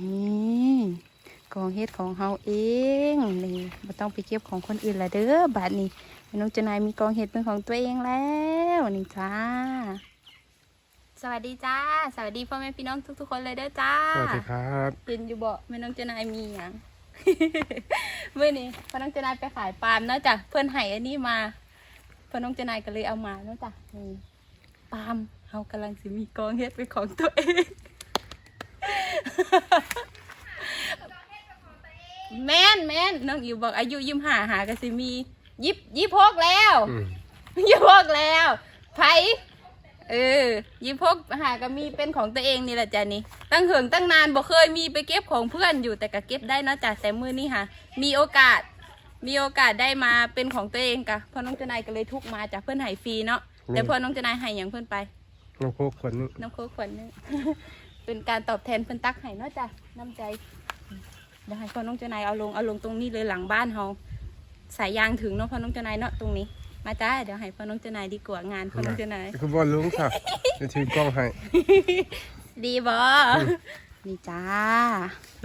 นี่กองเฮ็ดของเฮาเองนี่ไม่ต้องไปเก็บของคนอื่นละเด้อบาดนี้แม่น้องเจนายมีกองเฮ็ดเป็นของตัวเองแล้วนี่จ้า สวัสดีจ้า สวัสดีพ่อแม่พี่น้องทุก ๆ คนเลยเด้อจ้า สวัสดีครับเห็นอยู่บ่แม่น้องเจนายมีหยังเมื่อนี้พ่อน้องเจนายไปขายปาล์มเนาะจ้ะเพื่อนให้อันนี้มาพ่อน้องเจนายก็เลยเอามาเนาะจ้ะนี่ปาล์มเฮากำลังสิมีกองเฮ็ดเป็นของตัวเอง แม่นแม่นน้องอิวบอกอายุยิมหาหากะสิมียิบยิบพกแล้วอืมยิบพกแล้วไผเออยิบพกหากะมีเป็นของตัวเองนี่แหละจ้ะนี่ตั้งเหิงตั้งนานบ่เคยมีไปเก็บของเพื่อนอยู่แต่ก็เก็บได้เนาะจ้ะแต่มือนี้ค่ะมีโอกาส มีโอกาสได้มาเป็นของตัวเองกะพ่อน้องเจนายก็เลยทุกมาจากเพื่อนใหายฟรีเนาะแต่พ่อน้องเจนายใหายอย่างเพื่อนไป น้องโคกคนนึง น้ำโค้กขวดหนึง เป็นการตอบแทนเพิ่นตักให้เนาะจ้ะน้ำใจเดี๋ยวให้พ่อน้องเจานายเอาลงเอาลงตรงนี้เลยหลังบ้านเฮาสายยางถึงเนาะพ่อน้องเจานายเนาะตรงนี้ มาจ้าเดี๋ยวให้พ่อน้องเจานายดีกว่างานพ่อน้องเจานายคือบอลลุงค่ะจะถือกล้องให้ดีบ่นี่จ้า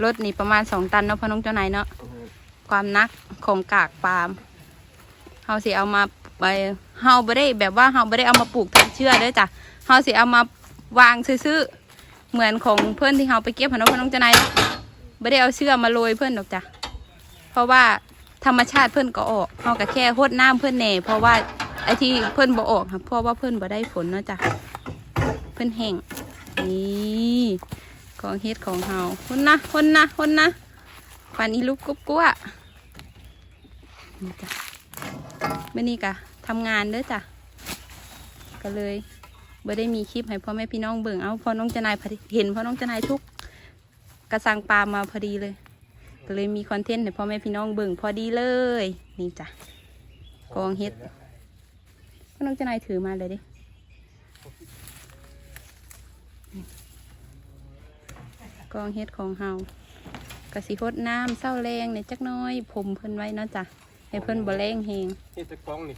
รถนี่ประมาณสองตันเนาะพ่อน้องเจ้านายเนาะความหนักของกากปาล์มเฮาสิเอามาไปเฮาบ่ได้แบบว่าเฮาบ่ได้เอามาปลูกทำเชื่อเด้อจ้ะเฮาสิเอามาวางซื่อๆ เหมือนของเพื่อนที่เฮาไปเก็บหันเนาะพ่อน้องจ้านายเนาะบ่ได้เอาเชื่อมาโรยเพื่อนดอกจ้ะเพราะว่าธรรมชาติเพื่อนก็ออกเฮาก็แค่โหดน้ำเพื่อนแน่เพราะว่าไอ้ที่เพื่อนบ่ออกค่ะเพราะว่าเพื่อนบ่ได้ฝนเนาะจ้ะเพื่อนแห้งนี่ของเฮ็ดของเฮาคนนะคนนะคนนะปันอีลูกกุ๊บกัวนี่จ้ะเมื่อนี้กะทำงานเด้อจ้ะก็เลย บ่ได้มีคลิปให้พ่อแม่พี่น้องเบิ่งเอาพ่อน้องเจนายพอดีเห็นพ่อน้องเจนายทุกกระสังปลามาพอดีเลย ก็เลยมีคอนเทนต์ให้พ่อแม่พี่น้องเบิ่งพอดีเลย นี่จ้ะกองเฮ็ดพ่อน้องเจนายถือมาเลยดิกองเฮ็ดของเฮากะสิฮดน้ำเศร้าแรงเนี่ยจักหน้อยผมเพิ่นไว้เนาะจ้ะให้เพิ่นบ่แรงแฮงนี่จะกล้องนี่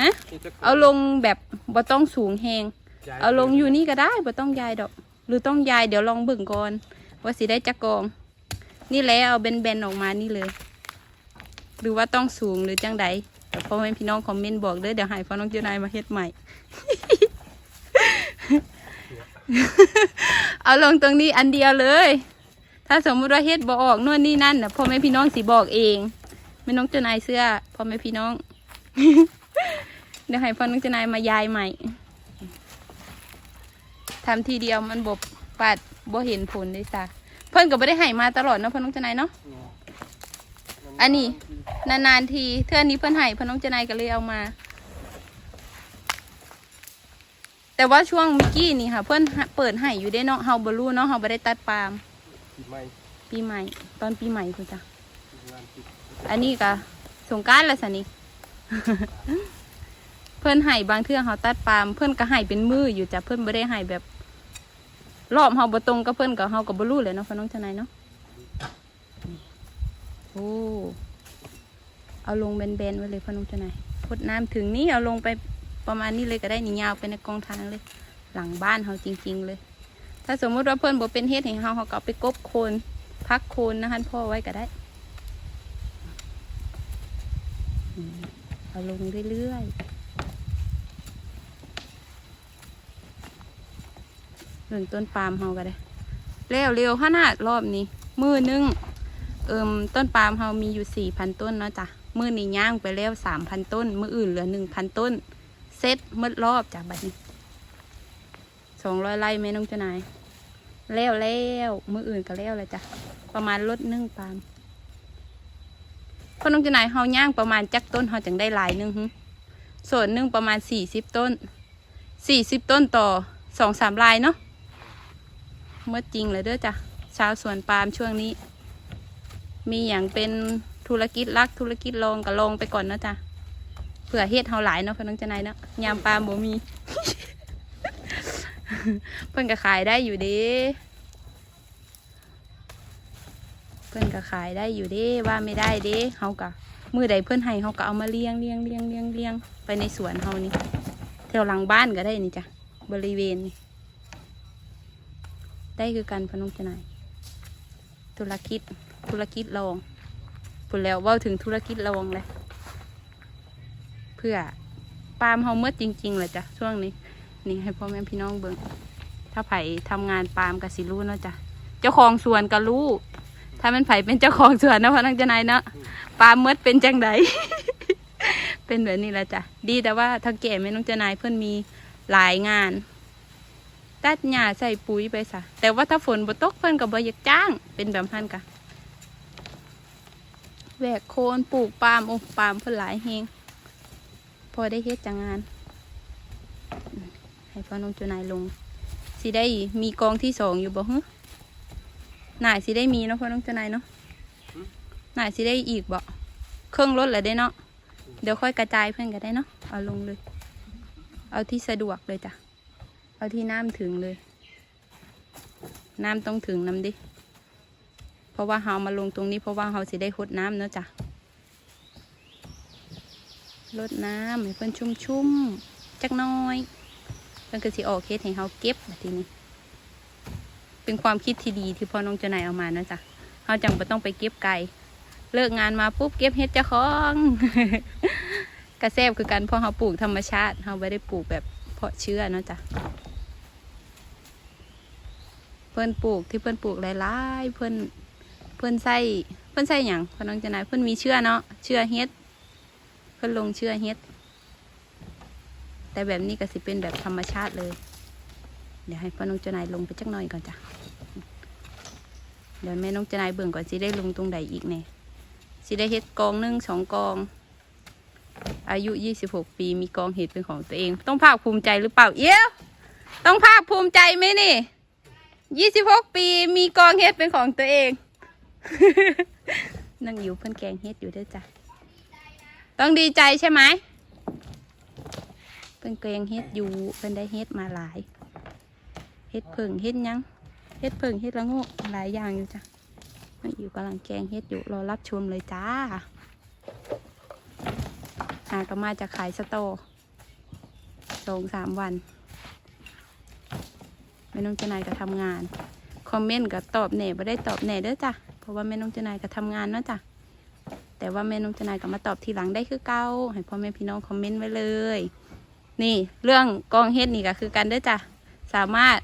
ฮะนี่จะเอาลงแบบบ่ต้องสูงแฮงย้ย เอาลงอยู่นี่ก็ได้บ่ต้องยายดอก หรือต้องยายเดี๋ยวลองเบิ่งก่อนว่าสิได้จักกอง นี่แหละเอาเบนๆออกมานี่เลย หรือว่าต้องสูงหรือจังใดเดี๋ยวพ่อแม่พี่น้องคอมเมนต์บอกเด้อเดี๋ยวให้พ่อน้องเจ้านายมาเฮ็ดใหม่ เอาลงตรงนี้อันเดียวเลย ถ้าสมมุติว่าเฮ็ดบ่ออกนู่นนี่นั่นน่ะพ่อแม่พี่น้องสิบอกเองไม่น้องเจ้านายเสื้อพ่อแม่พี่น้องเดี๋ยวให้พ่อน้องเจ้านายมายายใหม่ ทำทีเดียวมันบบปัดบ่เห็นผลเลยจ้ะเพิ่นก็บ่ได้ให้มาตลอดเนาะพ่อน้องเจ้านายเนาะอันนี้ นานๆทีเทื่อนี้เพิ่นให้พ่อน้องเจ้านายก็เลยเอามา แต่ว่าช่วงเมิกี้นี่ค่ะ เพื่อนเปิดให้อยู่ได้เนาะเฮาบ่รู้เนาะเฮาบ่ได้ตัดปาล์มปีใหม่ปีใหม่ ตอนปีใหม่คุณจ้ะงานปิดอันนี้ก็สงกรารละสนี่เพื่อนให้บางเทื่อเฮาตัดปาล์มเพื่อนก็ให้เป็นมืออยู่จ้ะเพื่อนบ่ได้ให้แบบ รอบเฮาบ่ตรงกับเพื่อนก็เฮาก็บ่รู้เลยเนาะพ่อน้องทนายเนาะโอ้เอาลงแบนๆไว้เลยพ่อน้องทนายพดน้ำถึงนี่เอาลงไปประมาณนี้เลยก็ได้นี่ยาวไปในกองทางเลย หลังบ้านเฮาจริง ๆ เลย ถ้าสมมุติว่าเพื่อนบ่เป็นเฮ็ดให้เฮาเฮาก็ไปกบโคนพักโคนนะคะพ่อไว้ก็ได้เอาลงเรื่อยๆ เรื่องต้นปาล์มเฮาก็ได้แล้วเร็วขนาดรอบนี้ มือหนึงเอิมต้นปาล์มเฮามีอยู่สี่พันต้นเนาะจ้ะมือนี้ย่างไปแล้วสามพันต้น มืออื่นเหลือหนึ่งพันต้นเซ็ตมืดรอบจ้ะบัดนี้สองร้อยไร่แม่น้องเจ้านายแล้วแล้วมืออื่นก็แล้วเลยจ้ะประมาณลดหนึ่งปาล์มพ่อน้องเจะนายเฮาย่างประมาณจักต้นเฮาจังได้หลายหนึงหึส่วนหนึ่งประมาณสี่สิบต้นสี่สิบต้นต่อสองสามลายเนาะ เมื่อจริงเลยเด้อจ้ะชาวสวนปาล์มช่วงนี้ มีอย่างเป็นธุรกิจรักธุรกิจลองก็ลองไปก่อนเนาะจ้ะเผื่อเฮ็ดเฮาหลายเนาะพ่อน้องเจะนายเนาะยามปาล์มบ่มี เพิ่นก็ขายได้อยู่ด้เพิ่นก็ขายได้อยู่ด้ว่าไม่ได้เด้เฮาก็มือใดเพิ่นให้เฮาก็เอามาเลี้ยงเลี้ยงเลี้ยงเลี้ยงเลี้ยงไปในสวนเฮานี่แถวหลังบ้านก็ได้นี่จ้ะบริเวณนี่ ได้คือกันพน้องจะนายธุรกิจธุรกิจลองพูดแล้วว่าถึงธุรกิจลองเลยเพื่อปาล์มเฮาเมื่อจริงๆเลยจ้ะช่วงนี้ นี่ให้พ่อแม่พี่น้องเบิ่งถ้าไผทำงานปาล์มกับสิรู้เนาะจ้ะเจ้าของสวนก็รู้ถ้ามันไผเป็นเจ้าของสวนนะพนังจะนายเนาะปาล์มเมื่อเป็นจังไดเป็นแบบนี้แหละจ้ะดีแต่ว่าทางแก่แม่น้องเจนายเพื่อนมีหลายงาน ตัดหญ้าใส่ปุ๋ยไปซะแต่ว่าถ้าฝนบ่ตกเพิ่นก็บ่อยากจ้าง เป็นแบบนั้นกะแหวกโคนปลูกปาล์มโอ้ปาล์มเพิ่นหลายแฮงพอได้เฮ็ดจังงาน ให้พ่อน้องจานายลงสิได้มีกองที่สองอยู่บ่ฮึน่าสิได้มีเนาะพ่อน้องจานายเนาะน่าสิได้อีกบ่เครื่องรถแหละได้เนาะเดี๋ยวค่อยกระจายเพื่อนก็ได้เนาะเอาลงเลย เอาที่สะดวกเลยจ้ะ เอาที่น้ำถึงเลย น้ำต้องถึงน้ำดิ เพราะว่าเฮามาลงตรงนี้ เพราะว่าเฮาสิได้หดน้ำเนาะจ้ะลดน้ำให้เพิ่นชุ่มๆจักน้อยเพิ่นก็สิออกเคสให้เฮาเก็บแบบนี้ เป็นความคิดที่ดีที่พ่อน้องเจ้านายเอามานะจ๊ะเฮาจังบ่ต้องไปเก็บไก่เลิกงานมาปุ๊บเก็บเฮ็ดเจ้าของกระแซบคือกันเพราะเฮาปลูกธรรมชาติเฮาไม่ได้ปลูกแบบเพาะเชื้อเนาะจ้ะ เพิ่นปลูกที่เพิ่นปลูกหลายๆเพิ่นเพิ่นใส่เพิ่นใส่หยังพ่อน้องเจานายเพิ่นมีเชื้อเนาะเชื้อเฮ็ด เพิ่นลงเชื้อเฮ็ด แต่แบบนี้ก็สิเป็นแบบธรรมชาติเลย เดี๋ยวให้พ่อน้องเจานายลงไปจักหน่อยก่อนจ้ะเดี๋ยวแม่น้องเจานายเบิ่งก่อนสิได้ลงตรงใดอีกแน่สิได้เฮ็ดกองหนึ่งสองกอง อายุ26ปีมีกองเห็ดเป็นของตัวเอง ต้องภาคภูมิใจหรือเปล่าเอี้ยวต้องภาคภูมิใจไหมนี่ 26ปีมีกองเห็ดเป็นของตัวเอง นั่งอยู่เพิ่นแกงเห็ดอยู่ด้วยจ้ะ ต้องดีใจใช่ไหมเพิ่นแกงเห็ดอยู่เพิ่นได้เห็ดมาหลายเห็ดเพิ่งเห็ดยังเห็ดเพิ่งเห็ดละงกหลายอย่างอยู่จ้ะนั่งอยู่กำลังแกงเห็ดอยู่รอรับชมเลยจ้าหาก็มาจากขายสโตร์สองสามวัน แม่น้องเจนายก็ทำงาน คอมเมนต์ก็ตอบแหน่ไม่ได้ตอบแหน่เด้อจ้ะ เพราะว่าแม่น้องเจนายก็ทำงานเนาะจ้ะ แต่ว่าแม่น้องเจนายก็มาตอบทีหลังได้คือเก้าให้พ่อแม่พี่น้องคอมเมนต์ไว้เลย นี่เรื่องกองเฮ็ดนี่ก็คือกันเด้อจ้ะ สามารถ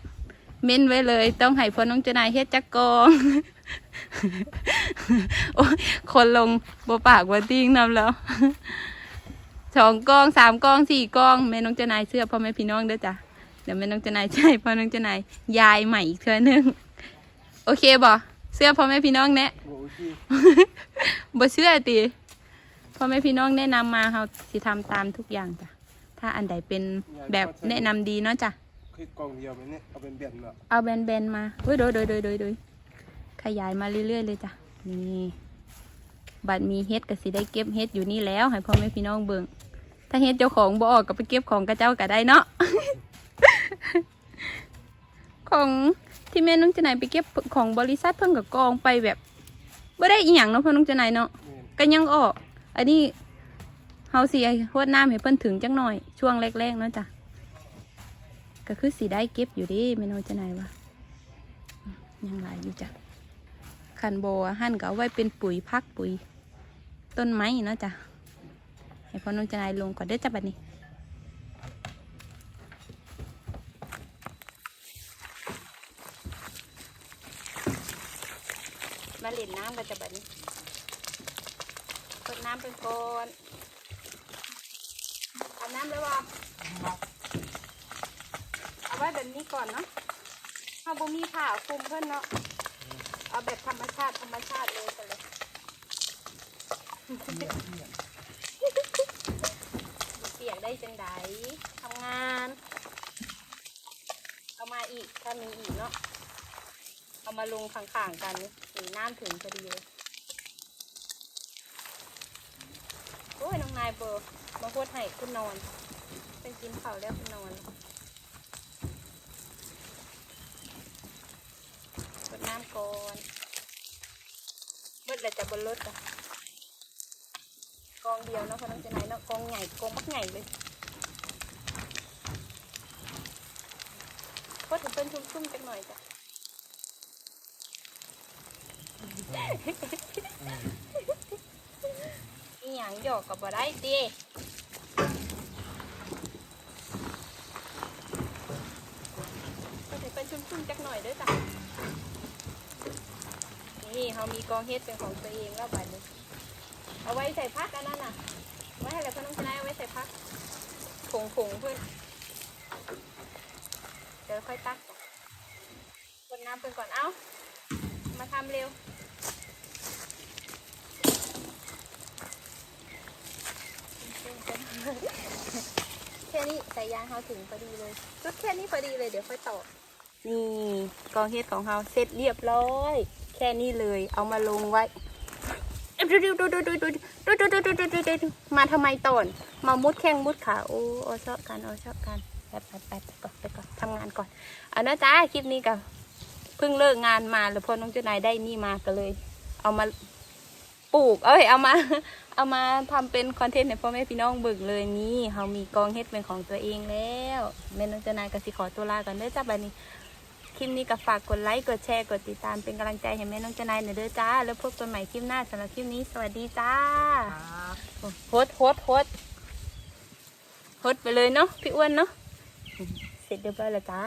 เม้นไว้เลย ต้องให้พ่อน้องเจนายเฮ็ดจักกองโอ้คนลงบปากบ่าติ้งนำแล้วสองกองสามกองสี่กองแม่น้องเจนายเสื้อพ่อแม่พี่น้องเด้อจ้ะ เดี๋ยวแม่น้องเจานายใช่พ่อน้องเจานายยายใหม่อีกเทื่อนึงโอเคบ่เสื้อพ่อแม่พี่น้องแนะโอ้ยบ่เชื่อติพ่อแม่พี่น้องแนะนำมาเราสิทำตามทุกอย่างจ้ะถ้าอันใดเป็นแบบแนะนำดีเนาะจ้ะคือกองเดียวไหมเนี่ยเอาเป็นแบบเนาะเอาแบนๆมาเฮ้ยโดยโดยโดยโดยโดยขยายมาเรื่อยๆเลยจ้ะนี่บัดมีเฮ็ดก็สิได้เก็บเฮ็ดอยู่นี่แล้ว ให้พ่อแม่พี่น้องเบิ่งถ้าเฮ็ดเจ้าของบ่ออกก็ไปเก็บของกระเจ้าก็ได้เนาะ ของที่แม่น้องจะไหนายไปเก็บของบริษัทเพิ่นกับกองไปแบบบ่ได้อีหยังเนาะเพิ่นน้องจะไหนายเนาะแม่นก็ยังออกอันนี้เฮาสิหวดน้ำให้เพิ่นถึงจังหน่อยช่วงแรกๆเนาะจ้ะก็คือสิได้เก็บอยู่เดิแม่น้องจะไหนายว่ายังหลายอยู่จ้ะคันโบอะหั่นก็เอาไว้เป็นปุ๋ยพักปุ๋ย ต้นไม้เนาะจ้ะให้พ่อน้องจะนายลงก่อนเด้อจ้ะบัดนี้ มาเล่นน้ำกันจะบัดนี้เปิดน้ำเป็นก่อนเอาน้ำเลยว่เอาไว้แบบนี้ก่อนเนาะเอาบ่มีผ้าคลุมเพื่อนเนาะเอาแบบธรรมชาติธรรมชาติเลยกันเลยเปียกได้จังไดทำงาน เอามาอีกถ้ามีอีกเนาะเอามาลงข้างๆกัน สีน้ำถึงพอดีเลยโอ้ยน้องนายเบอร์มาโคตรให้คุณนอน เป็นกินข้าแล้วคุณนอนกดน้ำก่อนเบิดแล้วจะบนรถอะกองเดียวเนาะเพราะน้องจะไหนเนาะกองใหญ่กองบักใหญ่เลยก็ถึงเป็นชุ่มๆจังหน่อยจ้ะ อีหยังหยอกกับบ่ได้ติก็จะเป็นชุ่มๆจักหน่อยเด้วยจ้ะ นี่เขามีกองเฮ็ดเป็นของตัวเองแล้วบัดนี้ เอาไว้ใส่พักอันนั้นน่ะ ไว้ให้แล้วพ่อน้องชนะเอาไว้ใส่พักผงผงๆเพื่อนเดี๋ยวค่อยตักจ้ะคนน้ำเพื่อนก่อน เอ้า มาทำเร็ว แค่นี้ใส่ยางเขาถึงพอดีเลยก็แค่นี้พอดีเลยเดี๋ยวค่อยต่อ นี่กองเฮ็ดของเราเสร็จเรียบร้อย แค่นี้เลยเอามาลงไว้ดูดูดูดูดูดูดูดูดูดูดูดูดูมาทำไมตอน มามุดแข้งมุดขาโอ้เอชอบกันเอชอบกันไปไปไปไปก่อนไปก่อนทำงานก่อนเอานะจ้าคลิปนี้กับเพิ่งเลิกงานมาแล้วพอน้องเจ้านายได้นี่มาก็เลย เอามาปลูก เอ้ยเอามา เอามาทำเป็นคอนเทนต์ให้พ่อแม่พี่น้องเบิ่งเลยนี่เขามีกองเฮ็ดเป็นของตัวเองแล้วแม่น้องเจ้านายก็สิขอตัวลากันเด้อจ้าบัดนี้คลิปนี้ก็ฝากกดไลค์กดแชร์กดติดตามเป็นกำลังใจให้แม่น้องเจ้านายหน่อยเด้อจ้า แล้วพบกันใหม่คลิปหน้าสำหรับคลิปนี้สวัสดีจ้าโฮดโฮดโฮดโฮดไปเลยเนาะพี่อ้วนเนาะเสร็จเรียบร้อยแล้วจ้า